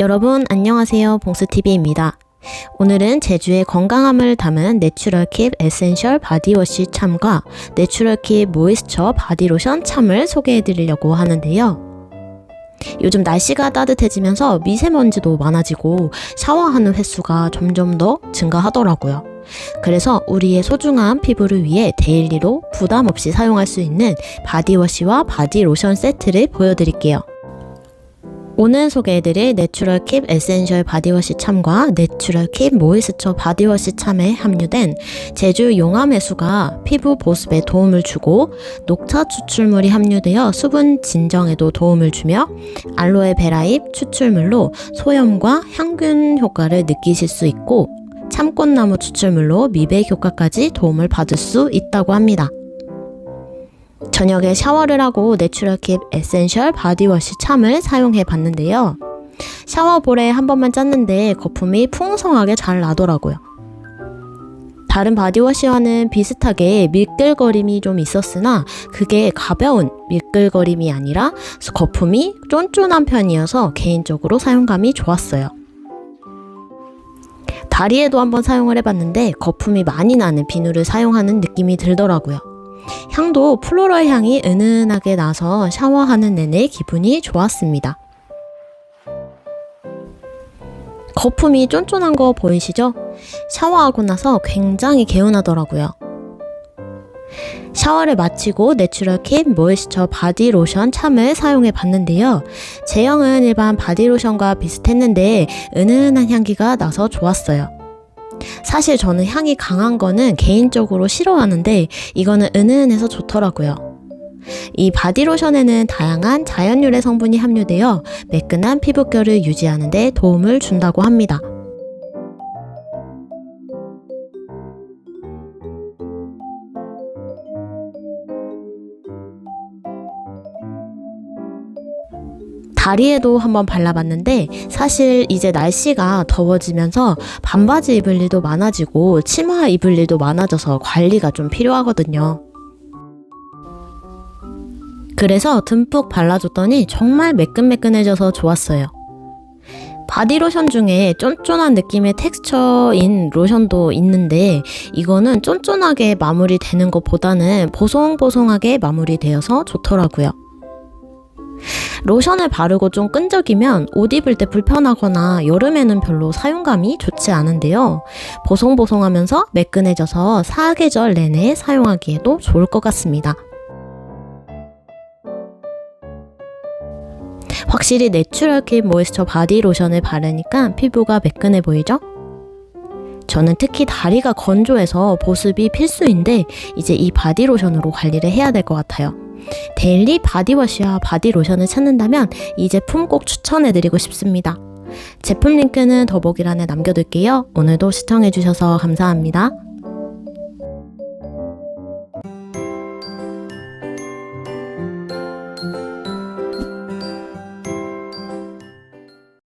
여러분 안녕하세요. 봉스TV입니다. 오늘은 제주의 건강함을 담은 내추럴킵 에센셜 바디워시 참과 내추럴킵 모이스처 바디로션 참을 소개해 드리려고 하는데요. 요즘 날씨가 따뜻해지면서 미세먼지도 많아지고 샤워하는 횟수가 점점 더 증가하더라고요. 그래서 우리의 소중한 피부를 위해 데일리로 부담 없이 사용할 수 있는 바디워시와 바디로션 세트를 보여드릴게요. 오늘 소개해드릴 내추럴 킵 에센셜 바디워시 참과 내추럴 킵 모이스처 바디워시 참에 함유된 제주 용암해수가 피부 보습에 도움을 주고 녹차 추출물이 함유되어 수분 진정에도 도움을 주며 알로에 베라잎 추출물로 소염과 향균 효과를 느끼실 수 있고 참꽃나무 추출물로 미백 효과까지 도움을 받을 수 있다고 합니다. 저녁에 샤워를 하고 내추럴킵 에센셜 바디워시 참을 사용해 봤는데요. 샤워볼에 한 번만 짰는데 거품이 풍성하게 잘 나더라고요. 다른 바디워시와는 비슷하게 미끌거림이 좀 있었으나 그게 가벼운 미끌거림이 아니라 거품이 쫀쫀한 편이어서 개인적으로 사용감이 좋았어요. 다리에도 한번 사용을 해봤는데 거품이 많이 나는 비누를 사용하는 느낌이 들더라고요. 향도 플로럴 향이 은은하게 나서 샤워하는 내내 기분이 좋았습니다. 거품이 쫀쫀한 거 보이시죠? 샤워하고 나서 굉장히 개운하더라고요. 샤워를 마치고 내추럴킵 모이스처 바디 로션 참을 사용해 봤는데요. 제형은 일반 바디 로션과 비슷했는데 은은한 향기가 나서 좋았어요. 사실 저는 향이 강한 거는 개인적으로 싫어하는데 이거는 은은해서 좋더라고요. 이 바디로션에는 다양한 자연유래 성분이 함유되어 매끈한 피부결을 유지하는 데 도움을 준다고 합니다. 다리에도 한번 발라봤는데 사실 이제 날씨가 더워지면서 반바지 입을 일도 많아지고 치마 입을 일도 많아져서 관리가 좀 필요하거든요. 그래서 듬뿍 발라줬더니 정말 매끈매끈해져서 좋았어요. 바디로션 중에 쫀쫀한 느낌의 텍스처인 로션도 있는데 이거는 쫀쫀하게 마무리되는 것보다는 보송보송하게 마무리되어서 좋더라고요. 로션을 바르고 좀 끈적이면 옷 입을 때 불편하거나 여름에는 별로 사용감이 좋지 않은데요. 보송보송하면서 매끈해져서 사계절 내내 사용하기에도 좋을 것 같습니다. 확실히 내추럴 킵 모이스처 바디 로션을 바르니까 피부가 매끈해 보이죠? 저는 특히 다리가 건조해서 보습이 필수인데 이제 이 바디 로션으로 관리를 해야 될 것 같아요. 데일리 바디워시와 바디로션을 찾는다면 이 제품 꼭 추천해드리고 싶습니다. 제품 링크는 더보기란에 남겨둘게요. 오늘도 시청해주셔서 감사합니다.